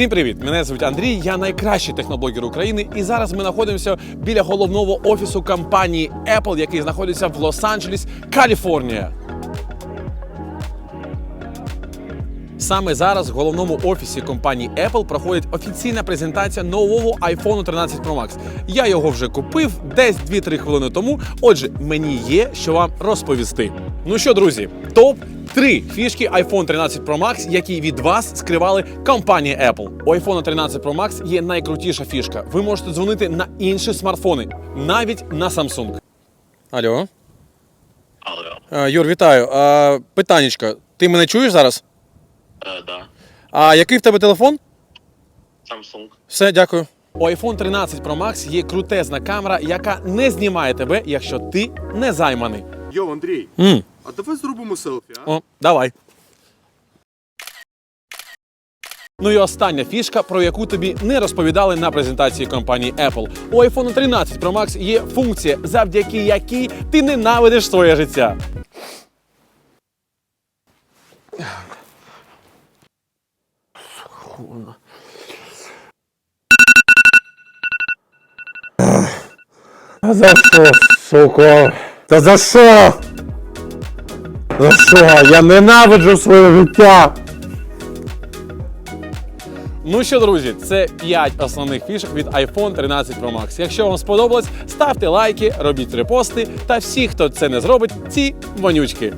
Всім привіт! Мене звуть Андрій, я найкращий техноблогер України, і зараз ми знаходимося біля головного офісу компанії Apple, який знаходиться в Лос-Анджелес, Каліфорнія. Саме зараз в головному офісі компанії Apple проходить офіційна презентація нового iPhone 13 Pro Max. Я його вже купив десь 2-3 хвилини тому. Отже, мені є що вам розповісти. Ну що, друзі, топ 3 фішки iPhone 13 Pro Max, які від вас скривали компанія Apple. У iPhone 13 Pro Max є найкрутіша фішка. Ви можете дзвонити на інші смартфони, навіть на Samsung. Алло. Алло, Юр, вітаю. Питаннячка, ти мене чуєш зараз? е, да. А який в тебе телефон? Samsung. Все, дякую. У iPhone 13 Pro Max є крутезна камера, яка не знімає тебе, якщо ти не займаний. Йо, Андрій, м а давай зробимо селфі, а? О, давай. Ну і остання фішка, про яку тобі не розповідали на презентації компанії Apple. У iPhone 13 Pro Max є функція, завдяки якій ти ненавидиш своє життя. За що, сука? Та за що? За що? Я ненавиджу своє життя. Ну що, друзі, це 5 основних фішок від iPhone 13 Pro Max. Якщо вам сподобалось, ставте лайки, робіть репости. Та всі, хто це не зробить, ці вонючки.